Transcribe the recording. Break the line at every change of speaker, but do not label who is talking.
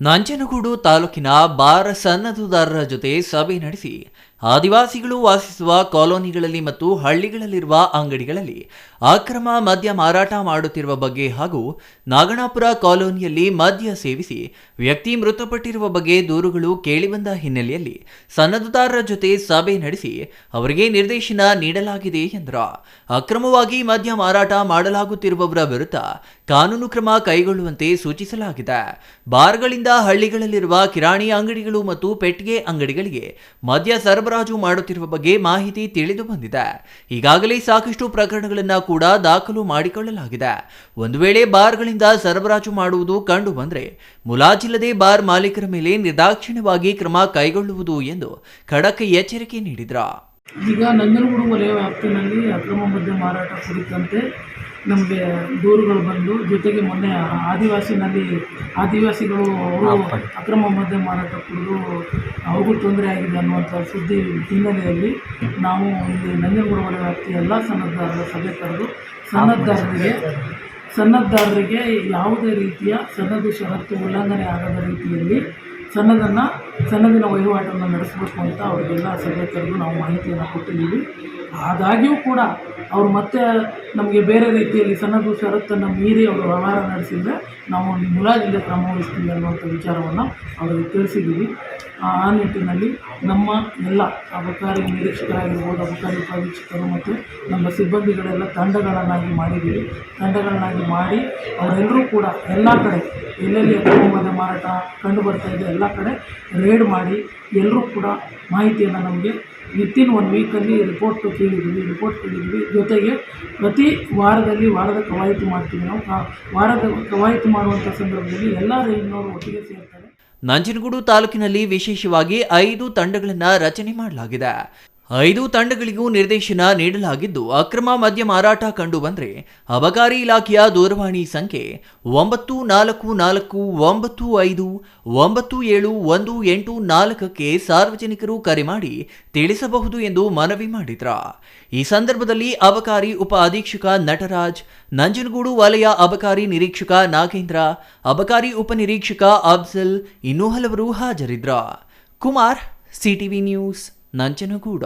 ನಂಜನಗೂಡು ತಾಲೂಕಿನ ಬಾರ್ ಸನ್ನದುದಾರರ ಜೊತೆ ಸಭೆ ನಡೆಸಿ ಆದಿವಾಸಿಗಳು ವಾಸಿಸುವ ಕಾಲೋನಿಗಳಲ್ಲಿ ಮತ್ತು ಹಳ್ಳಿಗಳಲ್ಲಿರುವ ಅಂಗಡಿಗಳಲ್ಲಿ ಅಕ್ರಮ ಮದ್ಯ ಮಾರಾಟ ಮಾಡುತ್ತಿರುವ ಬಗ್ಗೆ ಹಾಗೂ ನಾಗಣಾಪುರ ಕಾಲೋನಿಯಲ್ಲಿ ಮದ್ಯ ಸೇವಿಸಿ ವ್ಯಕ್ತಿ ಮೃತಪಟ್ಟಿರುವ ಬಗ್ಗೆ ದೂರುಗಳು ಕೇಳಿಬಂದ ಹಿನ್ನೆಲೆಯಲ್ಲಿ ಸನ್ನದ್ದುದಾರರ ಜೊತೆ ಸಭೆ ನಡೆಸಿ ಅವರಿಗೆ ನಿರ್ದೇಶನ ನೀಡಲಾಗಿದೆ ಎಂದರು. ಅಕ್ರಮವಾಗಿ ಮದ್ಯ ಮಾರಾಟ ಮಾಡಲಾಗುತ್ತಿರುವವರ ವಿರುದ್ಧ ಕಾನೂನು ಕ್ರಮ ಕೈಗೊಳ್ಳುವಂತೆ ಸೂಚಿಸಲಾಗಿದೆ. ಬಾರ್ಗಳಿಂದ ಹಳ್ಳಿಗಳಲ್ಲಿರುವ ಕಿರಾಣಿ ಅಂಗಡಿಗಳು ಮತ್ತು ಪೆಟ್ಟಿಗೆ ಅಂಗಡಿಗಳಿಗೆ ಮದ್ಯ ಸರಬರಾಜು ಮಾಡುತ್ತಿರುವ ಬಗ್ಗೆ ಮಾಹಿತಿ ತಿಳಿದು ಬಂದಿದೆ. ಈಗಾಗಲೇ ಸಾಕಷ್ಟು ಪ್ರಕರಣಗಳನ್ನು ಕೂಡ ದಾಖಲು ಮಾಡಿಕೊಳ್ಳಲಾಗಿದೆ. ಒಂದು ವೇಳೆ ಬಾರ್ಗಳಿಂದ ಸರಬರಾಜು ಮಾಡುವುದು ಕಂಡು ಬಂದರೆ ಮುಲಾಜಿಲ್ಲದೆ ಬಾರ್ ಮಾಲೀಕರ ಮೇಲೆ ನಿರ್ದಾಕ್ಷಿಣ್ಯವಾಗಿ ಕ್ರಮ ಕೈಗೊಳ್ಳುವುದು ಎಂದು ಖಡಕ್ ಎಚ್ಚರಿಕೆ ನೀಡಿದ್ರ?
ಈಗ ನಂಜನಗೂಡು ವಲಯ ವ್ಯಾಪ್ತಿನಲ್ಲಿ ಅಕ್ರಮ ಮದ್ಯ ಮಾರಾಟ ಕುರಿತಂತೆ ನಮಗೆ ದೂರುಗಳು ಬಂದು ಜೊತೆಗೆ ಮೊನ್ನೆ ಆದಿವಾಸಿನಲ್ಲಿ ಆದಿವಾಸಿಗಳು ಅವರು ಅಕ್ರಮ ಮದ್ಯ ಮಾರಾಟ ಕುಡಿದು ಅವ್ರಿಗೂ ತೊಂದರೆ ಆಗಿದೆ ಅನ್ನುವಂಥ ಸುದ್ದಿ ಹಿನ್ನೆಲೆಯಲ್ಲಿ ನಾವು ಇಲ್ಲಿ ನಂಜನಗೂಡು ವಲಯ ವ್ಯಾಪ್ತಿಯ ಎಲ್ಲ ಸನ್ನದ್ಧಾರರ ಸಭೆ ಕರೆದು ಸನ್ನದ್ಧಾರರಿಗೆ ಸನ್ನದ್ಧಾರರಿಗೆ ಯಾವುದೇ ರೀತಿಯ ಸನ್ನದು ಷರತ್ತು ಉಲ್ಲಂಘನೆ ಆಗದ ರೀತಿಯಲ್ಲಿ ಸನ್ನದನ್ನು ಸನ್ನದಿನ ವಹಿವಾಟನ್ನು ನಡೆಸಬೇಕು ಅಂತ ಅವರಿಗೆಲ್ಲ ಸಭೆ ಕರೆದು ನಾವು ಮಾಹಿತಿಯನ್ನು ಕೊಟ್ಟಿದ್ದೀವಿ. ಆದಾಗ್ಯೂ ಕೂಡ ಅವರು ಮತ್ತೆ ನಮಗೆ ಬೇರೆ ರೀತಿಯಲ್ಲಿ ಸನ್ನದು ಷರತ್ತನ್ನು ಮೀರಿ ಅವರು ವ್ಯವಹಾರ ನಡೆಸಿದರೆ ನಾವು ಮುಲಾಜಿಲ್ಲದೆ ಕ್ರಮ ವಹಿಸ್ತೀವಿ ಅನ್ನುವಂಥ ವಿಚಾರವನ್ನು ಅವರಿಗೆ ತಿಳಿಸಿದ್ದೀವಿ. ಆ ನಿಟ್ಟಿನಲ್ಲಿ ನಮ್ಮ ಎಲ್ಲ ಅಬಕಾರಿ ನಿರೀಕ್ಷಕರಾಗಿರ್ಬೋದು, ಅಬಕಾರಿ ಉಪವೀಕ್ಷಕರು ಮತ್ತು ನಮ್ಮ ಸಿಬ್ಬಂದಿಗಳೆಲ್ಲ ತಂಡಗಳನ್ನಾಗಿ ಮಾಡಿದ್ದೀವಿ. ತಂಡಗಳನ್ನಾಗಿ ಮಾಡಿ ಅವರೆಲ್ಲರೂ ಕೂಡ ಎಲ್ಲ ಕಡೆ, ಎಲ್ಲೆಲ್ಲಿ ಅಕ್ರಮದ ಮಾರಾಟ ಕಂಡು ಬರ್ತಾ ಇದೆ, ಎಲ್ಲ ಕಡೆ ರೇಡ್ ಮಾಡಿ ಎಲ್ಲರೂ ಕೂಡ ಮಾಹಿತಿಯನ್ನು ನಮಗೆ ವಿತಿನ್ ಒನ್ ವೀಕಲ್ಲಿ ರಿಪೋರ್ಟ್ ಕೇಳಿದ್ದೀವಿ ರಿಪೋರ್ಟ್ ಕೇಳಿದ್ದೀವಿ. ಜೊತೆಗೆ ಪ್ರತಿ ವಾರದಲ್ಲಿ ವಾರದ ಕವಾಯಿತು ಮಾಡ್ತೀವಿ ನಾವು. ವಾರದ ಕವಾಯಿತು ಮಾಡುವಂಥ ಸಂದರ್ಭದಲ್ಲಿ ಎಲ್ಲ ರೇಂಜ್ನವರು ಒಟ್ಟಿಗೆ ಸೇರ್ತಾರೆ.
ನಂಜನಗೂಡು ತಾಲೂಕಿನಲ್ಲಿ ವಿಶೇಷವಾಗಿ ಐದು ತಂಡಗಳನ್ನು ರಚನೆ ಮಾಡಲಾಗಿದೆ. ಐದು ತಂಡಗಳಿಗೂ ನಿರ್ದೇಶನ ನೀಡಲಾಗಿದ್ದು, ಅಕ್ರಮ ಮದ್ಯ ಮಾರಾಟ ಕಂಡು ಬಂದರೆ ಅಬಕಾರಿ ಇಲಾಖೆಯ ದೂರವಾಣಿ ಸಂಖ್ಯೆ ಒಂಬತ್ತು ನಾಲ್ಕು ನಾಲ್ಕು ಒಂಬತ್ತು ಐದು ಒಂಬತ್ತು ಏಳು ಒಂದು ಎಂಟು ನಾಲ್ಕಕ್ಕೆ ಸಾರ್ವಜನಿಕರು ಕರೆ ಮಾಡಿ ತಿಳಿಸಬಹುದು ಎಂದು ಮನವಿ ಮಾಡಿದ್ರ. ಈ ಸಂದರ್ಭದಲ್ಲಿ ಅಬಕಾರಿ ಉಪ ಅಧೀಕ್ಷಕ ನಟರಾಜ್, ನಂಜನಗೂಡು ವಲಯ ಅಬಕಾರಿ ನಿರೀಕ್ಷಕ ನಾಗೇಂದ್ರ, ಅಬಕಾರಿ ಉಪನಿರೀಕ್ಷಕ ಅಫ್ಜಲ್ ಇನ್ನೂ ಹಲವರು ಹಾಜರಿದ್ರ. Kumar, CTV news. ನಂಜನಗೂಡ.